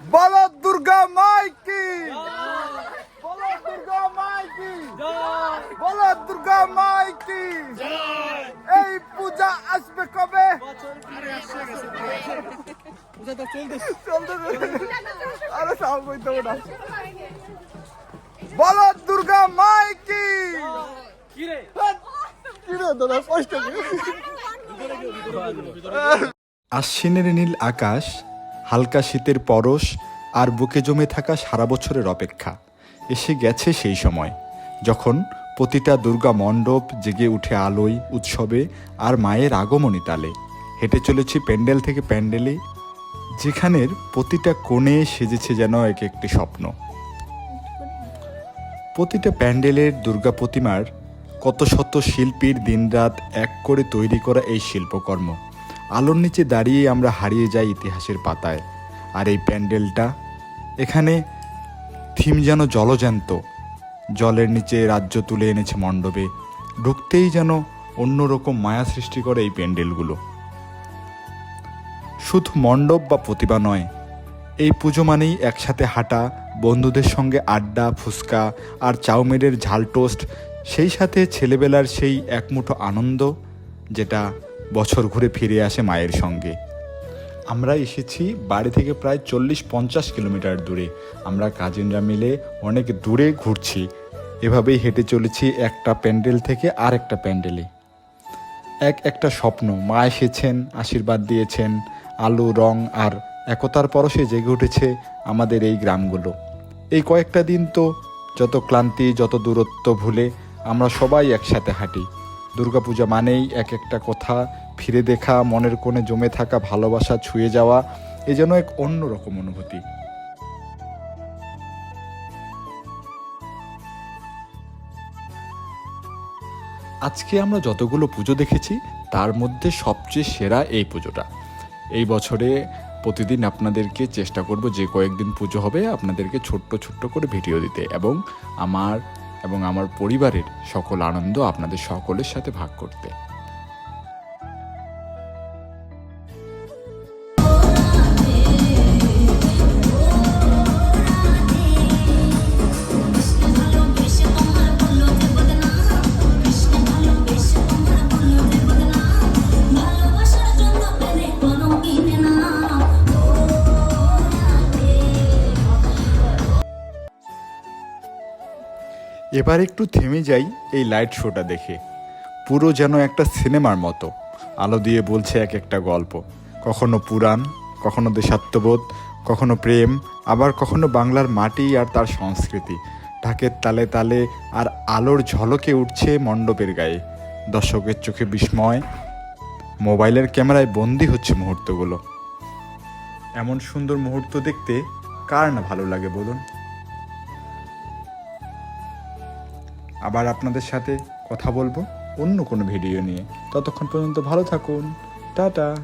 বলো দুর্গা মাই কি? বলো দুর্গা মাই কি? বলো দুর্গা মাই কি? এই পূজা আসবে কবে। আরে সাউ কইতে না। বলো দুর্গা মাই কি? কি রে দাদা আশ্বিনের নীল আকাশ হালকা শীতের পরশ আর বুকে জমে থাকা সারা বছরের অপেক্ষা। এসে গেছে সেই সময়, যখন প্রতিটা দুর্গা মণ্ডপ জেগে উঠে আলোয়, উৎসবে আর মায়ের আগমনী তালে। হেঁটে চলেছি প্যান্ডেল থেকে প্যান্ডেলে, যেখানের প্রতিটা কোণে সেজেছে যেন এক একটি স্বপ্ন। প্রতিটা প্যান্ডেলের দুর্গা প্রতিমার কত শত শিল্পীর দিনরাত এক করে তৈরি করা এই শিল্পকর্ম। আলোর নিচে দাঁড়িয়ে আমরা হারিয়ে যাই ইতিহাসের পাতায়। আর এই প্যান্ডেলটা, এখানে থিম যেন জলজ্যান্ত। জলের নিচে রাজ্য তুলে এনেছে মণ্ডপে, ঢুকতেই যেন অন্যরকম মায়া সৃষ্টি করে এই প্যান্ডেলগুলো। শুধু মণ্ডপ বা প্রতিভা নয়, এই পুজো মানেই একসাথে হাঁটা, বন্ধুদের সঙ্গে আড্ডা, ফুচকা আর চাউমিনের ঝাল টোস্ট, সেই সাথে ছেলেবেলার সেই একমুঠো আনন্দ, যেটা বছর ঘুরে ফিরে আসে মায়ের সঙ্গে। আমরা এসেছি বাড়ি থেকে প্রায় চল্লিশ পঞ্চাশ কিলোমিটার দূরে। আমরা কাজিনরা মিলে অনেক দূরে ঘুরছি। এভাবেই হেঁটে চলেছি একটা প্যান্ডেল থেকে আর একটা প্যান্ডেলে। এক একটা স্বপ্ন, মা এসেছেন, আশীর্বাদ দিয়েছেন, আলো, রং আর একতার পরশে জেগে উঠেছে আমাদের এই গ্রামগুলো। এই কয়েকটা দিন তো যত ক্লান্তি, যত দূরত্ব ভুলে আমরা সবাই একসাথে হাঁটি। দুর্গাপূজা মানেই এক একটা কথা, ফিরে দেখা, মনের কোণে জমে থাকা, ভালোবাসা, ছুঁয়ে যাওয়া, এ যেন এক অন্যরকম অনুভূতি। আজকে আমরা যতগুলো পুজো দেখেছি, তার মধ্যে সবচেয়ে সেরা এই পুজোটা। এই বছরে প্রতিদিন আপনাদেরকে চেষ্টা করব যে কয়েকদিন পুজো হবে, আপনাদেরকে ছোট্ট ছোট্ট করে ভিডিও দিতে এবং আমার এবং আমার পরিবারের সকল আনন্দ আপনাদের সকলের সাথে ভাগ করতে। এবার একটু থেমে যাই এই লাইট শোটা দেখে। পুরো যেন একটা সিনেমার মতো। আলো দিয়ে বলছে এক একটা গল্প। কখনো পুরাণ, কখনো দেশাত্মবোধ, কখনো প্রেম, আবার কখনো বাংলার মাটি আর তার সংস্কৃতি। ঢাকের তালে তালে আর আলোর ঝলকে উঠছে মণ্ডপের গায়ে। দর্শকের চোখে বিস্ময়, মোবাইলের ক্যামেরায় বন্দি হচ্ছে মুহূর্তগুলো। এমন সুন্দর মুহূর্ত দেখতে কার না ভালো লাগে বলুন? আবার আপনাদের সাথে কথা বলব অন্য কোনো ভিডিও নিয়ে। ততক্ষণ পর্যন্ত ভালো থাকুন। টাটা।